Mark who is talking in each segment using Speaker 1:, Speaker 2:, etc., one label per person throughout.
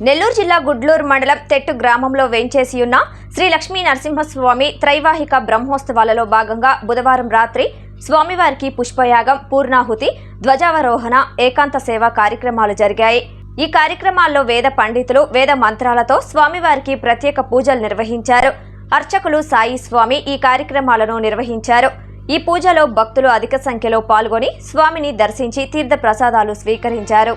Speaker 1: నెల్లూరు జిల్లా గుడ్లూరు మండలం తెట్టు గ్రామంలో వేంచేసి ఉన్న శ్రీ లక్ష్మీ నరసింహస్వామి త్రైవాహిక బ్రహ్మోత్సవాలలో భాగంగా బుధవారం రాత్రి స్వామివారికి పుష్పయాగం పూర్ణాహుతి ధ్వజావరోహణ ఏకాంత సేవ కార్యక్రమాలు జరిగాయి. ఈ కార్యక్రమాల్లో వేద పండితులు వేద మంత్రాలతో స్వామివారికి ప్రత్యేక పూజలు నిర్వహించారు. అర్చకులు సాయి స్వామి ఈ కార్యక్రమాలను నిర్వహించారు. ఈ పూజలో భక్తులు అధిక సంఖ్యలో పాల్గొని స్వామిని దర్శించి తీర్థ ప్రసాదాలు స్వీకరించారు.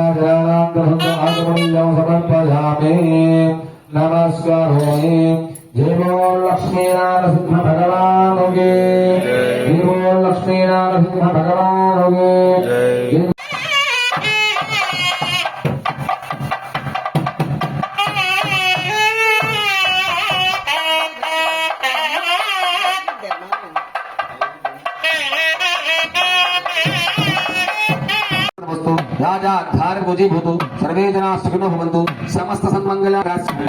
Speaker 2: వదిష్కే తస్మాహం నమస్కారోమి దేవో లక్ష్మీనారసింహ భగవానుగే దేవో లక్ష్మీనారసింహ భగవానుగే
Speaker 3: రాజా ధారభుజీభూతు సర్వే జనా సుఖినో భవంతు సమస్త సన్మంగళ సూడ